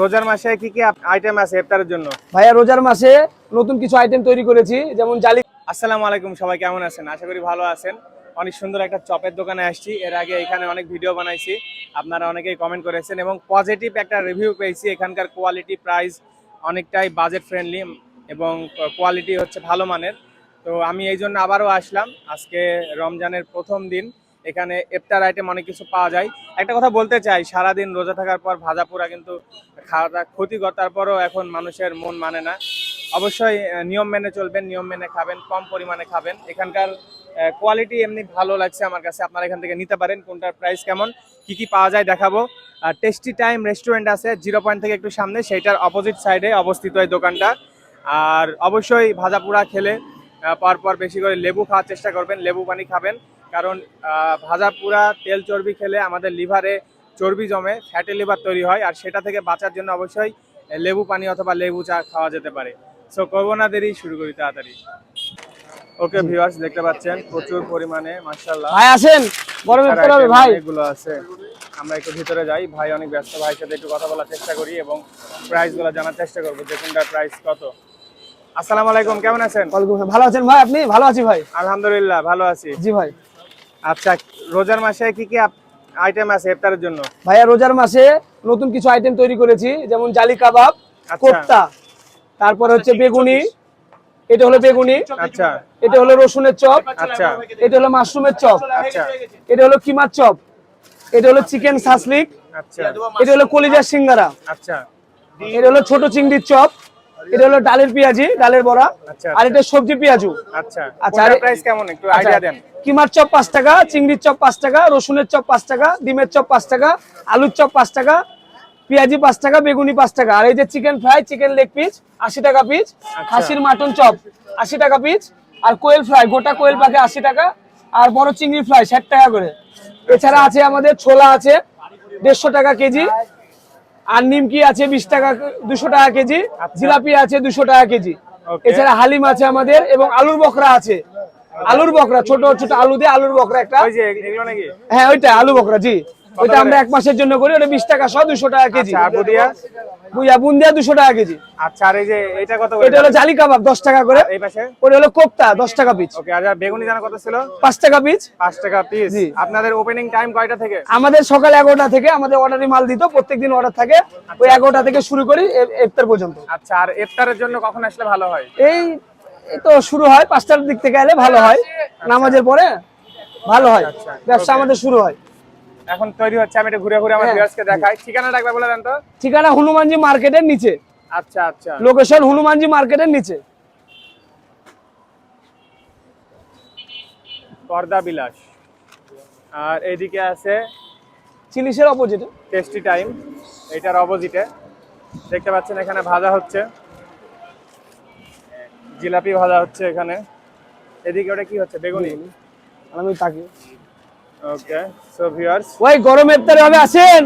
রোজার মাসে কি কি আইটেম আছে ইফতারের জন্য? ভাইয়া রোজার মাসে নতুন কিছু আইটেম তৈরি করেছি যেমন জালি আসসালামু আলাইকুম সবাই কেমন আছেন? আশা করি ভালো আছেন। অনেক সুন্দর একটা চপের দোকানে আসছি। এর আগে এখানে অনেক ভিডিও বানাইছি। আপনারা অনেকেই কমেন্ট করেছেন এবং পজিটিভ একটা রিভিউ পেয়েছি। এখানকার কোয়ালিটি প্রাইস অনেকটাই বাজেট ফ্রেন্ডলি এবং কোয়ালিটি হচ্ছে ভালো মানের। তো আমি এই জন্য আবারও আসলাম। আজকে রমজানের প্রথম দিন। এখানে ইফতার আইটেম অনেক কিছু পাওয়া যায়। একটা কথা বলতে চাই, সারাদিন রোজা থাকার পর ভাজা পোড়া কিন্তু খাওয়াটা ক্ষতিকর, তারপরও এখন মানুষের মন মানে না। অবশ্যই নিয়ম মেনে চলবেন, নিয়ম মেনে খাবেন, কম পরিমাণে খাবেন। এখানকার কোয়ালিটি এমনি ভালো লাগছে আমার কাছে, আপনারা এখান থেকে নিতে পারেন, কোনটার প্রাইস কেমন, কি কি পাওয়া যায় দেখাবো। টেস্টি টাইম রেস্টুরেন্ট আছে জিরো পয়েন্ট থেকে একটু সামনে, সেইটার অপোজিট সাইডে অবস্থিত এই দোকানটা। আর অবশ্যই ভাজা পোড়া খেলে আহ, পর পর বেশি করে লেবু খাওয়ার চেষ্টা করবেন লেবু পানি খাবেন। কারণ ভাজা পুরা তেল চর্বি খেলে আমাদের লিভারে চর্বি জমে ফ্যাটি লিভার তৈরি হয় আর সেটা থেকে বাঁচার জন্য অবশ্যই লেবু পানি অথবা লেবু চা খাওয়া যেতে পারে। সো করব না দেরি শুরু করি তাড়াতাড়ি। ওকে ভিউয়ার্স দেখতে পাচ্ছেন প্রচুর পরিমাণে মাশাআল্লাহ। ভাই আসেন গরমে হবে ভাই অনেকগুলো আছে। আমরা একটু ভিতরে যাই ভাই অনেক ব্যস্ত ভাইয়ের সাথে একটু কথা বলার চেষ্টা করি এবং প্রাইসগুলো জানার চেষ্টা করব যে কোনটা প্রাইস কত। আসসালামু আলাইকুম কেমন আছেন? ওয়ালাইকুম ভালো আছেন ভাই আপনি? ভালো আছি ভাই। আলহামদুলিল্লাহ ভালো আছি। জি ভাই। আচ্ছা রোজার মাসে কি কি আইটেম আছে ইফতারের জন্য? ভাইয়া রোজার মাসে নতুন কিছু আইটেম তৈরি করেছি যেমন জালি কাবাব আচ্ছা। কোপ্তা তারপর হচ্ছে বেগুনি এটা হলো বেগুনি আচ্ছা। এটা হলো রসুনের চপ আচ্ছা। এটা হলো মাশরুমের চপ আচ্ছা। এটা হলো কিমার চপ এটা হলো চিকেন সাসলিক আচ্ছা। এটা হলো কলিজার সিঙ্গারা আচ্ছা। এটা হলো ছোট চিংড়ির চপ এটা হলো ডালের পেঁয়াজি ডালের বড়া। আচ্ছা, আর এটা সবজি পেঁয়াজু। আচ্ছা আচ্ছা, আচ্ছা প্রাইস কেমন? একটু আচ্ছা, আইডিয়া দেন। কিমার চপ পাঁচ টাকা চিংড়ির চপ পাঁচ টাকা রসুনের চপ পাঁচ টাকা ডিমের চপ পাঁচ টাকা আলুর চপ পাঁচ টাকা পেঁয়াজি পাঁচ টাকা বেগুনি পাঁচ টাকা। আর এই যে chicken fry chicken leg piece আশি টাকা পিস খাসির মাটন চপ আশি টাকা পিস আর কোয়েল ফ্রাই গোটা কোয়েল পাখি আশি টাকা আর বড় চিংড়ি ফ্রাই ষাট টাকা করে। এছাড়া আছে আমাদের ছোলা আছে দেড়শো টাকা কেজি আর নিমকি আছে বিশ টাকা দুশো টাকা কেজি জিলাপি আছে দুশো টাকা কেজি। এছাড়া হালিম আছে আমাদের এবং আলুর বকরা আছে। আলুর বকরা ছোট ছোট আলু দিয়ে আলুর বকরা একটা। হ্যাঁ ওইটা আলু বকরা জি। ওইটা আমরা এক মাসের জন্য করি ওটা বিশ টাকা সহ দুশো টাকা কেজি। আচ্ছা বুঝা বুন্দিয়া দুশো টাকা কেজি। আচ্ছা আর এই যে এটা কত এটা হলো জালি কাবাব দশ টাকা করে। এই পাশে? ওটা হলো কোপ্তা দশ টাকা পিস ওকে আর বেগুনি জানা কত ছিল? পাঁচ টাকা পিস পাঁচ টাকা পিস জি। আপনাদের ওপেনিং টাইম কয়টা থেকে? আমাদের সকাল এগারোটা থেকে আমাদের অর্ডারি মাল দিত প্রত্যেকদিন অর্ডার থাকে। ওই এগারোটা থেকে শুরু করি ইফতার পর্যন্ত। আচ্ছা আর ইফতারের জন্য কখন আসলে ভালো হয়? এই তো শুরু হয় পাঁচটার দিক থেকে এলে ভালো হয়। নামাজের পরে ভালো হয়। আচ্ছা, ব্যবসা আমাদের শুরু হয়। এখন তৈরি হচ্ছে আমি এটা ঘুরে ঘুরে আমার হ্যাঁ। ভিউয়ার্সকে দেখাই। ঠিকানা রাখবে বলে দেন তো? ঠিকানা হনুমানজি মার্কেটের নিচে। আচ্ছা আচ্ছা। লোকেশন হনুমানজি মার্কেটের নিচে। পর্দা বিলাস। আর এইদিকে আছে চিলিশের অপোজিটে টেস্টি টাইম এটার অপোজিটে দেখতে পাচ্ছেন এখানে ভাজা হচ্ছে। জিলাপি ভাজা হচ্ছে এখানে। এদিকে ওটা কি হচ্ছে? বেগুনি। আমি তাকি। ওকে সো ভিউয়ার্স ওই গরম ইফতারে ভাবে আসেন।